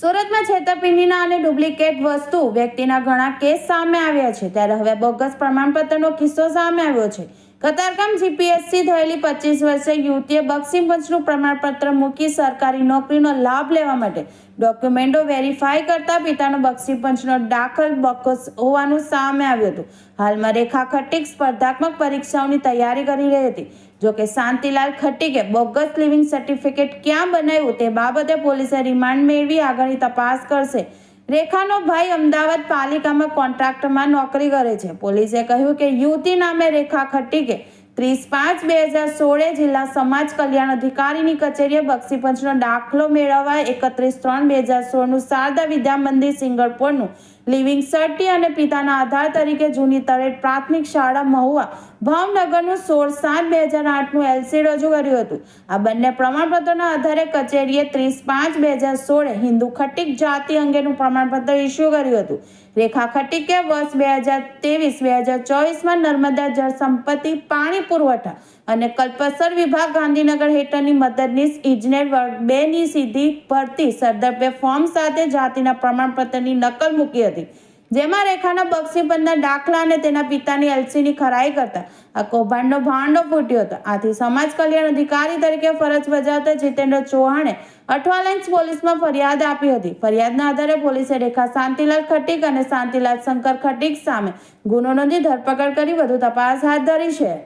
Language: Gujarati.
સુરતમાં છેતરપિંડીના અને ડુપ્લિકેટ વસ્તુ વ્યક્તિના ઘણા કેસ સામે આવ્યા છે. ત્યારે હવે બોગસ પ્રમાણપત્રનો કિસ્સો સામે આવ્યો છે. કતારગામ જીપીએસસી થયેલી પચીસ વર્ષે યુવતીએ બક્ષીપંચનું પ્રમાણપત્ર મૂકી સરકારી નોકરીનો લાભ લેવા માટે ડોક્યુમેન્ટો વેરીફાઈ કરતા પિતાનો બક્ષીપંચનો દાખલ બકસ હોવાનું સામે આવ્યું હતું. હાલમાં રેખા ખટ્ટીક સ્પર્ધાત્મક પરીક્ષાઓની તૈયારી કરી રહી હતી. જોકે શાંતિલાલ ખટ્ટીકે બોગસ લિવિંગ સર્ટિફિકેટ ક્યાં બનાવ્યું તે બાબતે પોલીસે રિમાન્ડ મેળવી આગળની તપાસ કરશે. રેખાનો ભાઈ અમદાવાદ પાલિકામાં કોન્ટ્રાક્ટમાં નોકરી કરે છે. પોલીસે કહ્યું કે યુવતી નામે રેખા ખટ્ટીકે ત્રીસ પાંચ બે હજાર સોળે જિલ્લા સમાજ કલ્યાણ અધિકારીની કચેરીએ બક્ષીપંચનો દાખલો મેળવવા એકત્રીસ ત્રણ બે હજાર સોળનું શારદા વિદ્યા મંદિર સિંગરપુરનું લિવિંગ સર્ટી અને પિતાના આધાર તરીકે જૂની તળેટ પ્રાથમિક શાળા મહુવા ભાવનગરનું સોળ સાત બે હજાર આઠનું એલસી રજૂ કર્યું હતું. આ બંને પ્રમાણપત્રોના આધારે કચેરીએ ત્રીસ પાંચ બે હજાર સોળે હિન્દુ ખટીક જાતિ અંગેનું પ્રમાણપત્ર ઇસ્યુ કર્યું હતું. રેખા ખટીકે વર્ષ બે હજાર ત્રેવીસ બે હજાર ચોવીસમાં નર્મદા જળ સંપત્તિ પાણી પુરવઠા અને કલ્પસર વિભાગ ગાંધીનગર હેઠળની મદદનીશ ઇજનેર વર્ગ બે ની સીધી ભરતી સરદરપે ફોર્મ સાથે જાતિના પ્રમાણપત્રની નકલ મૂકી હતી, જેમાં રેખાના બક્ષીબંધના દાખલા અને તેના પિતાની એલસીની ખરાઈ કરતા આ કૌભાંડનો ભાંડો ફૂટ્યો હતો. આથી સમાજ કલ્યાણ અધિકારી તરીકે ફરજ બજાવતા જીતેન્દ્ર ચૌહાણે અઠવાલેન્સ પોલીસમાં ફરિયાદ આપી હતી. ફરિયાદના આધારે પોલીસે રેખા શાંતિલાલ ખટીક અને શાંતિલાલ શંકર ખટીક સામે ગુનો નોંધી ધરપકડ કરી વધુ તપાસ હાથ ધરી છે.